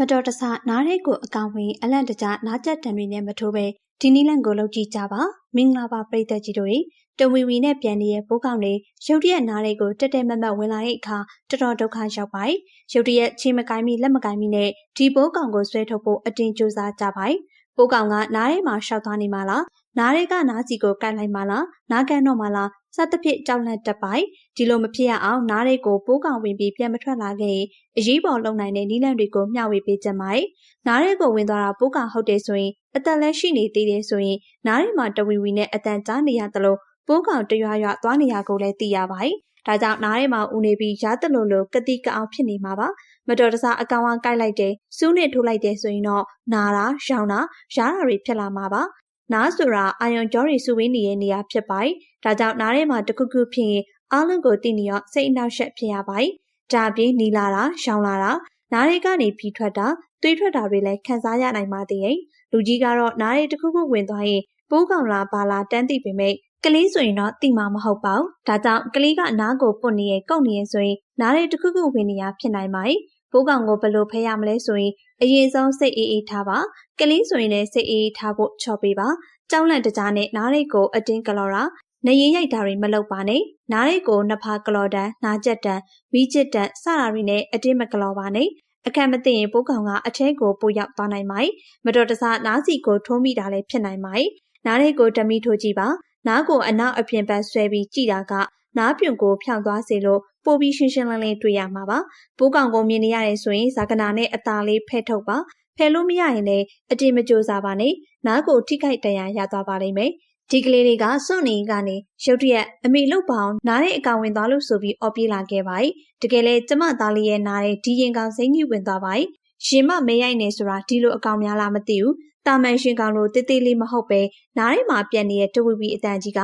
မတော်တဆနားရဲကိုအကောင်ဝင်အလန့်တကြနားကျက်တံတွေနဲ့မထိုးပဲဒီနီလန့်ကိုလှုပ်ကြည့်ကြပါမင်္ဂလာပါပရိသတ်ကြီးတို့တဝီဝီနဲ့ပြန်နေတဲ့ဘိုးကောင်လေးရုတ်တရက်နားလေးကိုတက်တက်မတ်မတ်ဝင်လာတဲ့အခါတော်တော်ဒုက္ခရောက်ပါ යි ရုတ်တရက်ချင်းမကိုင်းမိလက်မကိုင်းမိနဲ့ဒီဘိုးကောင်ကိုဆွဲထုတ်ဖို့အတင်းကြိုးစားကြပါ යි ဘိုးကောင်ကနားထဲမှာရှောက်သွားနေမှလား နားတွေကနားစီကိုကိုက်လိုက်မှလားနားကန်တော့မှလားစသဖြင့်ကြောက်လန့်တက်ပိုက်ဒီလိုမဖြစ်ရအောင်နားတွေကိုပိုးကောင်ဝင်ပြီးပြန်မထွက်လာခဲ့ရင်အရေးပေါ်လုံနိုင်တဲ့နီးလန့်တွေကိုမျှဝေပေးကြမိုက်နားတွေကိုဝင်သွားတာပိုးကောင်ဟုတ်တယ်ဆိုရင်အသက်လည်းရှိနေသေးတယ်ဆိုရင်နားတွေမှာတဝီဝီနဲ့အတန်ကြားနေရသလိုပိုးကောင်တရွရွသွားနေရကိုလည်းသိရပါတယ်ဒါကြောင့်နားထဲမှာဦးနေပြီးရားတလို့လို့ကတိကအောင်ဖြစ်နေမှာပါမတော်တဆအကောင်ကကိုက်လိုက်တယ်စူးနဲ့ထိုးလိုက်တယ်ဆိုရင်တော့နာတာရောင်တာရားတာတွေဖြစ်လာမှာပါ နားဆိုတာအာယွန်ကြောတွေစုဝေးနေတဲ့နေရာဖြစ်ပါတယ်။ဒါကြောင့်နားထဲမှာတခုခုဖြစ်ရင်အားလုံးကိုသိနေရောစိတ်အနှောက်အယှက်ဖြစ်ရပါတယ်။ဒါပြင်နီလာတာ၊ရှောင်လာတာနားတွေကနေပြီးထွက်တာသွေးထွက်တာတွေလည်းခံစားရနိုင်ပါသေးတယ်။လူကြီးကတော့နားတွေတခုခုဝင်သွားရင်ပိုးကောင်လားဘာလားတန်းသိပေမဲ့ကလေးဆိုရင်တော့တိမှာမဟုတ်ပါဘူး။ဒါကြောင့်ကလေးကနားကိုပုတ်နေရဲ့ကုတ်နေရဲ့ဆိုရင်နားတွေတခုခုဝင်နေရဖြစ်နိုင်ပါတယ်။ ပိုးကောင်ကိုဘယ်လိုဖယ်ရမလဲဆိုရင်အရင်ဆုံးစိတ်အေးအေးထားပါ။ကလေးဆိုရင်လည်းစိတ်အေးအေးထားဖို့ချော့ပေးပါ။ကြောက်လန့်တကြားနဲ့နားရိတ်ကိုအတင်းကလော်တာနေရင်ရိုက်တာတွေမလုပ်ပါနဲ့နားရိတ်ကိုနှစ်ဖာကလော်တန်နားကျက်တန်ဝီးကျစ်တန်စတာတွေနဲ့အတင်းမကလော်ပါနဲ့အခက်မသိရင်ပိုးကောင်ကအထဲကိုပို့ရောက်သွားနိုင်မို့မတော်တဆနားစီကိုထိုးမိတာလည်းဖြစ်နိုင်မို့နားရိတ်ကိုတမီထိုးကြည့်ပါနားကိုအနောက်အပြင်ဘက်ဆွဲပြီးကြည့်တာက နားပြုံကိုဖြောင်းသွားစေလို့ပိုပြီးရှင်းရှင်းလင်းလင်းတွေ့ရမှာပါ။ပိုးကောင်ကိုမြင်နေရတယ်ဆိုရင်ဇာကနာနဲ့အตาလေးဖဲထုတ်ပါဖယ်လို့မရရင်လည်းအတင်းမကြိုးစားပါနဲ့နားကိုထိခိုက်တရားရသွားပါလိမ့်မယ်ဒီကလေးတွေကစွန့်နေကနေရုတ်တရက်အမေလုတ်ပေါင်းနားတဲ့အကောင်ဝင်သွားလို့ဆိုပြီးအော်ပြေးလာခဲ့ပါ යි တကယ်လဲကျမသားလေးရဲ့နားတဲ့ဒီရင်ကောင်စိမ့်ကြီးဝင်သွားပါ යි ရှင်မမဲရိုက်နေဆိုတာဒီလိုအကောင်များလားမသိဘူးတာမန်ရှင်ကောင်လိုတေးသေးလေးမဟုတ်ပဲနားထဲမှာပြက်နေတဲ့တဝီဝီအတန်ကြီးက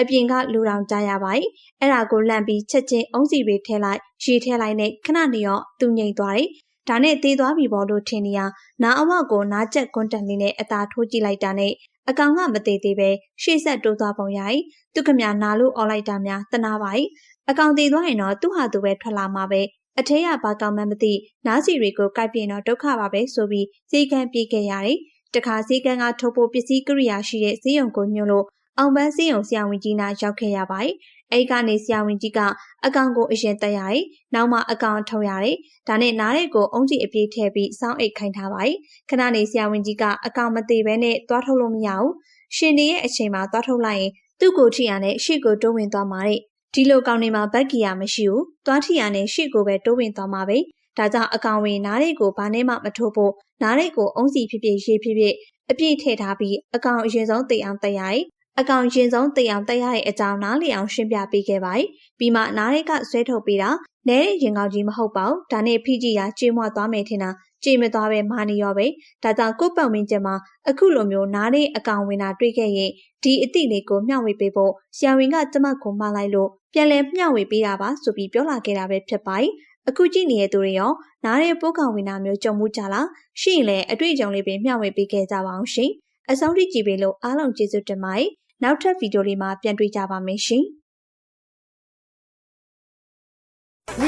အပြင်ကလူတောင်ကြားရပါ යි အဲ့ဒါကိုလှမ်းပြီးချက်ချင်းအုံးစီတွေထဲလိုက်ရေထဲလိုက်နဲ့ခဏနေရောသူငိမ့်သွားတယ်ဒါနဲ့သေးသွားပြီပေါ့လို့ထင်နေရနားအဝကိုနားကျက်ကွန်းတန်လေးနဲ့အသာထိုးကြည့်လိုက်တာနဲ့အကောင်ကမသေးသေးပဲရှေ့ဆက်တိုးသွားပုံရိုက်သူခမနာလို့អော်လိုက်တာများတနာပါ යි အကောင်သေးသွားရင်တော့သူ့ဟာသူပဲထွက်လာမှာပဲအထဲရဘာကောင်မှမသိနားစီတွေကိုကြိုက်ပြင်းတော့ဒုက္ခပါပဲဆိုပြီးစေကံပြေးခဲ့ရတယ်တခါစေကံကထုတ်ဖို့ပစ္စည်းကိရိယာရှိတဲ့ဈေးရုံကိုညွှန်လို့ အောင်ပန်းစည်းရုံဆရာဝန်ကြီးနာရောက်ခဲ့ရပါတယ်။အဲဒီကနေဆရာဝန်ကြီးကအကောင်ကိုအရင်တက်ရတယ်။နောက်မှအကောင်ထုတ်ရတယ်။ဒါနဲ့နားရဲကိုအုံးကြီးအပြေးထည့်ပြီးစောင်းအိတ်ခိုင်းထားပါတယ်။ခဏနေဆရာဝန်ကြီးကအကောင်မသေးဘဲနဲ့သွားထုတ်လို့မရဘူး။ရှင်နေရဲ့အချိန်မှာသွားထုတ်လိုက်ရင်သူ့ကိုထိရနဲ့ရှေ့ကိုတိုးဝင်သွားမှာတဲ့။ဒီလိုကောင်တွေမှာဘက်ကီယာမရှိဘူး။သွားထိရနဲ့ရှေ့ကိုပဲတိုးဝင်သွားမှာပဲ။ဒါကြောင့်အကောင်ဝင်နားရဲကိုဘာနဲ့မှမထိုးဖို့နားရဲကိုအုံးစီဖြစ်ဖြစ်ရေးဖြစ်ဖြစ်အပြည့်ထည့်ထားပြီးအကောင်အရင်ဆုံးသိအောင်တက်ရိုက် အကောင်ရင်ဆုံးသိအောင်တက်ရတဲ့အကြောင်းနားလည်အောင်ရှင်းပြပေးခဲ့ပါတယ်။ပြီးမှနားရိတ်ကဆွဲထုတ်ပေးတာနဲတဲ့ရင်ကောင်းကြီးမဟုတ်ပါဘူး။ဒါနဲ့ဖိကြည့်ရကြေမွသွားမယ်ထင်တာကြေမသွားပဲမာနေရောပဲ။ဒါကြောင့်ကိုပတ်ဝင်းကျမအခုလိုမျိုးနားတဲ့အကောင်ဝင်တာတွေ့ခဲ့ရင်ဒီအသည့်လေးကိုမျှဝေပေးဖို့ဆရာဝန်ကကျမကိုမှားလိုက်လို့ပြန်လဲမျှဝေပေးတာပါဆိုပြီးပြောလာခဲ့တာပဲဖြစ်ပါတယ်။အခုကြည့်နေတဲ့သူတွေရောနားတဲ့ပိုးကောင်ဝင်တာမျိုးကြုံမှုကြလားရှိရင်လည်းအတွေ့အကြုံလေးပဲမျှဝေပေးခဲ့ကြပါအောင်ရှင်။အဆုံးထိကြည့်ပေးလို့အားလုံးကျေးဇူးတင်ပါတယ်။ နောက်ထပ်ဗီဒီယိုလေးမှာပြန်တွေ့ကြပါမယ်ရှင်။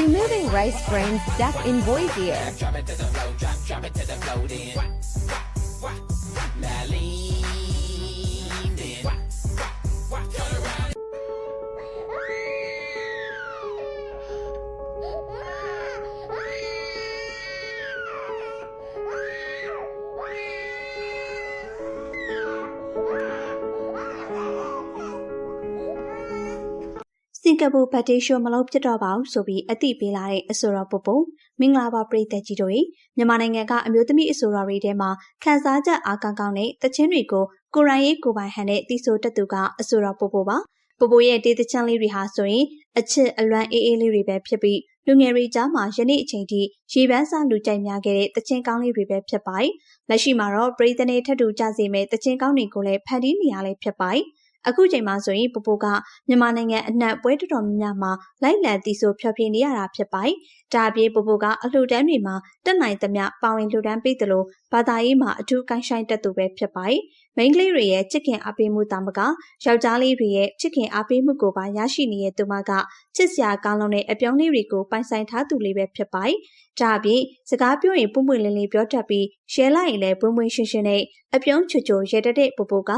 Removing rice grains stuck in boy's ear. ကာပူဗတ်တေးရှိုးမလုပ်ဖြစ်တော့ပါဘူးဆိုပြီးအသိပေးလာတဲ့အဆိုတော်ပပမင်္ဂလာပါပရိသတ်ကြီးတို့မြန်မာနိုင်ငံကအမျိုးသမီးအဆိုတော်တွေထဲမှာခန်းစားချက်အားကောင်းကောင်းနဲ့တခြင်းတွေကိုကိုရိုင်းရေးကိုပိုင်ဟန်နဲ့တီဆိုတက်သူကအဆိုတော်ပပပါပပရဲ့တေးတချမ်းလေးတွေဟာဆိုရင်အချစ်အလွမ်းအေးအေးလေးတွေပဲဖြစ်ပြီးလူငယ်တွေကြားမှာယနေ့အချိန်ထိရေပန်းစားလူကြိုက်များခဲ့တဲ့တခြင်းကောင်းလေးတွေပဲဖြစ်ပါတယ်။လက်ရှိမှာတော့ပရိသတ်နဲ့ထပ်တူကြစေမဲ့တခြင်းကောင်းတွေကိုလည်းဖန်တီးနေရလဲဖြစ်ပါတယ်။ အခုချိန်မှာဆိုရင်ပပိုကမြန်မာနိုင်ငံအနှံ့ပွဲတော်တော်များများမှာလိုက်လံတီဆိုဖျော်ဖြေနေရတာဖြစ်ပါတယ်။ ဒါအပြင်ပပိုကအလှူဒန်းတွေမှာတက်နိုင်သမျှပါဝင်လှူဒန်းပေးသလိုဘာသာရေးမှာအထူးကိုင်းဆိုင်တတ်သူပဲဖြစ်ပါတယ်။မိန်းကလေးတွေရဲ့ချစ်ခင်အားပေးမှုတာမကယောက်ျားလေးတွေရဲ့ချစ်ခင်အားပေးမှုကိုပါရရှိနေတဲ့သူမကချစ်စရာကောင်းလုံးတဲ့အပြောင်းလေးတွေကိုပိုင်ဆိုင်ထားသူလေးပဲဖြစ်ပါတယ်။ဒါအပြင်စကားပြောရင်ပွင့်ပွင့်လင်းလင်းပြောတတ်ပြီးရှဲလိုက်ရင်လည်းပွင့်ပွင့်ရှင်းရှင်းနဲ့အပြုံးချွတ်ချွတ်ရတတဲ့ပပိုက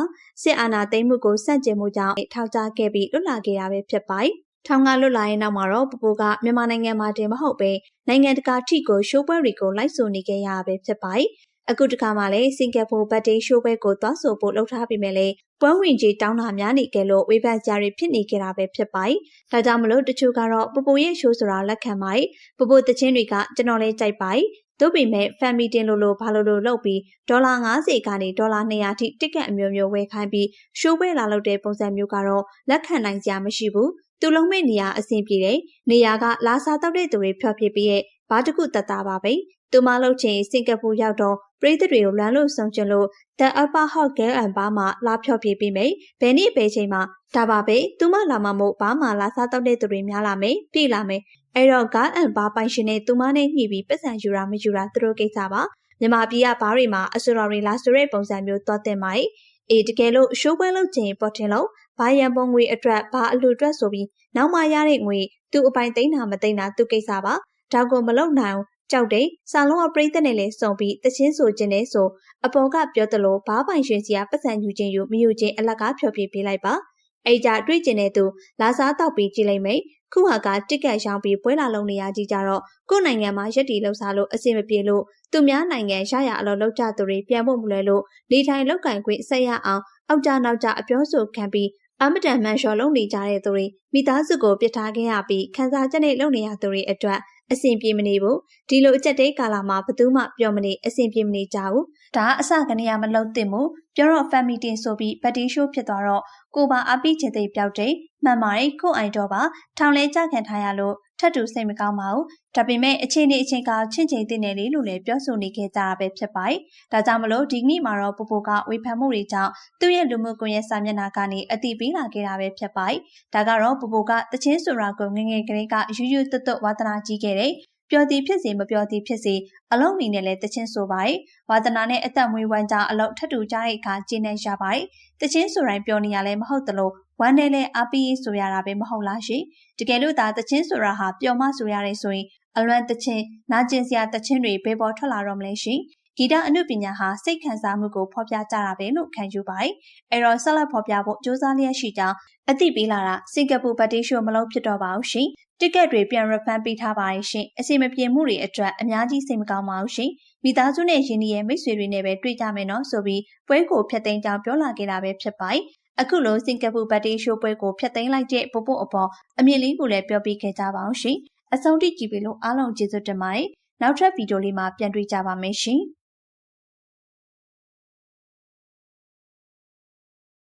စစ်အာဏာသိမ်းမှုကိုစန့်ကျင်မှုကြောင့်ထောက်ချခဲ့ပြီးလွတ်လာခဲ့တာပဲဖြစ်ပါတယ်။ ထောင်ကလွတ်လာရင်နောက်မှာတော့ပပိုကမြန်မာနိုင်ငံမှာတင်မဟုတ်ပဲနိုင်ငံတကာထိကိုရှိုးပွဲတွေကိုလိုက်ဆိုနေခဲ့ရတာပဲဖြစ်ပါတယ်။အခုတခါမှလည်းစင်ကာပူဘတ်ဒေးရှိုးပွဲကိုသွားဆိုဖို့လှုပ်ထားပြီးမဲ့လေပွဲဝင်ကြီးတောင်းတာများနေကြလို့ဝေဖန်ကြရဖြစ်နေကြတာပဲဖြစ်ပါတယ်။ဒါကြောင့်မလို့တချို့ကတော့ပပိုရဲ့ရှိုးဆိုတာလက်ခံပါတယ်။ပပိုတချင်းတွေကကျွန်တော်လေးကြိုက်ပါတယ်။သို့ပေမဲ့ fan meeting လို့လို့ဘာလို့လို့လုပ်ပြီးဒေါ်လာ90ကနေဒေါ်လာ200ထိတစ်ကတ်အမျိုးမျိုးဝယ်ခိုင်းပြီးရှိုးပွဲလာလုပ်တဲ့ပုံစံမျိုးကတော့လက်ခံနိုင်ကြမရှိဘူး။ သူလုံးမဲ့နေရာအဆင်ပြေတယ်။နေရာကလာစားတောက်တဲ့သူတွေဖျော်ဖြေပြီးရဲ့ဘာတခုတတ်တာပါပဲ။သူမလုပ်ချင်စင်ကာပူရောက်တော့ပရိသတ်တွေကိုလမ်းလို့ဆုံချင်လို့ The Upper Hot Girl and Bar မှာလာဖျော်ဖြေပေးမယ်။ဘယ်နေ့ဘယ်ချိန်မှာဒါပါပဲ။သူမလာမှမို့ဘာမှလာစားတောက်တဲ့သူတွေများလာမယ်။ပြည်လာမယ်။အဲ့တော့ Girl and Bar ပိုင်ရှင်နဲ့သူမနဲ့ညှိပြီးပတ်စံယူတာမယူတာသူတို့ကိစ္စပါ။မြန်မာပြည်ကဘားတွေမှာအဆိုတော်တွေလာဆိုတဲ့ပုံစံမျိုးသွားတင်ပါ့။အေးတကယ်လို့ရှိုးပွဲလုပ်ချင်ပေါ်တင်လို့ ဘာရန်ပုံငွေအတွက်ဘာအလှူအတွက်ဆိုပြီးနောက်မှရတဲ့ငွေသူ့အပိုင်သိမ်းတာမသိမ်းတာသူကိစ္စပါ။ဒါကိုမလုပ်နိုင်အောင်ကြောက်တယ်။စာလုံးအပရိသတ်နဲ့လည်းစုံပြီးတချင်းဆိုခြင်းနဲ့ဆိုအပေါ်ကပြောသလိုဘားပိုင်ရှင်စီကပတ်စံယူခြင်းယူမယူခြင်းအလကားဖြောပြပေးလိုက်ပါ။အဲ့ကြတွေ့ကျင်တဲ့သူလာစားတော့ပြီးကြည့်လိုက်မယ်။ခုဟာကတစ်ကက်ရောင်းပြီးပွဲလာလုံးနေရကြီးကြတော့ကိုယ်နိုင်ငံမှာရက်တီလှုပ်ရှားလို့အဆင်မပြေလို့သူများနိုင်ငံရရအလောလောက်ကြသူတွေပြန်ဖို့မလွယ်လို့နေထိုင်လောက်ကင်ခွင့်ဆက်ရအောင်အောက်ကြနောက်ကြအပြောဆိုခံပြီး အမတန်မှန်လျှော်လုံးနေကြတဲ့သူတွေမိသားစုကိုပြစ်ထားခဲ့ရပြီးခန်းစားချက်နဲ့လုံနေရသူတွေအတွက်အဆင်ပြေမနေဘူးဒီလိုအချက်တေးကာလာမှာဘသူမှပြောမနေအဆင်ပြေမနေကြဘူးဒါအစကနေရမလုံးသင့်ဘူးပြောတော့ family တင်ဆိုပြီးဗတ်တီရှိုးဖြစ်သွားတော့ကိုပါအပိချေသိပျောက်တယ်မှန်ပါတယ်ခုအိုင်တော့ပါထောင်လဲကြခံထားရလို့ ထပ်တူစိတ်မကောင်းပါဘူးဒါပေမဲ့အချိန်နဲ့အချိန်ကချင့်ချိန်တင်နေလေလို့လည်းပြောဆိုနေခဲ့ကြတာပဲဖြစ်ပါတယ်ဒါကြောင့်မလို့ဒီနေ့မှာတော့ပူပူကဝေဖန်မှုတွေကြောင့်သူ့ရဲ့လူမှုကွန်ရက်စာမျက်နှာကနေအတိပေးလာခဲ့တာပဲဖြစ်ပါတယ်ဒါကတော့ပူပူကတချင်းဆိုတာကိုငငယ်ကလေးကယူယူတွတ်တွတ်ဝါသနာကြီးခဲ့တယ် ပျော်သည်ဖြစ်စေမပျော်သည်ဖြစ်စေအလုံးအနေနဲ့လည်းတချင်းဆိုပါတယ်။ဝါသနာနဲ့အသက်မွေးဝမ်းကြောင်းအလုံးထပ်တူကြတဲ့အခါကျင်းနေရပါတယ်။တချင်းဆိုတိုင်းပြောနေရလဲမဟုတ်တလို့ဝမ်းနဲ့လဲအပီးဆိုရတာပဲမဟုတ်လားရှင်။တကယ်လို့ဒါတချင်းဆိုတာဟာပျော်မဆိုရတယ်ဆိုရင်အလွမ်းတချင်းနာကျင်စရာတချင်းတွေဘယ်ပေါ်ထွက်လာတော့မလဲရှင်။ ဂီတအနုပညာဟာစိတ်ခံစားမှုကိုဖော်ပြကြတာပဲလို့ခံယူပါတယ်။အဲတော့ဆက်လက်ဖော်ပြဖို့စ조사လျက်ရှိကြောင်းအသိပေးလာတာစင်ကာပူဗတ်တီရှိုမလုံးဖြစ်တော့ပါဘူးရှင်။တစ်ကက်တွေပြန် refund ပေးထားပါတယ်ရှင်။အစီမပြေမှုတွေအတွက်အများကြီးစိတ်မကောင်းပါဘူးရှင်။မိသားစုနဲ့ရင်းနှီးရဲ့မိတ်ဆွေတွေနဲ့ပဲတွေ့ကြမယ်နော်ဆိုပြီးပွဲကိုဖျက်သိမ်းကြောင်းပြောလာခဲ့တာပဲဖြစ်ပါတယ်။အခုလိုစင်ကာပူဗတ်တီရှိုပွဲကိုဖျက်သိမ်းလိုက်တဲ့ပို့ပို့အပေါ်အမြင့်လေးကိုလည်းပြောပြခဲ့ကြပါအောင်ရှင်။အဆုံးထိကြည့်ပြီးလို့အားလုံးကျေးဇူးတင်ပါတယ်။နောက်ထပ်ဗီဒီယိုလေးမှာပြန်တွေ့ကြပါမယ်ရှင်။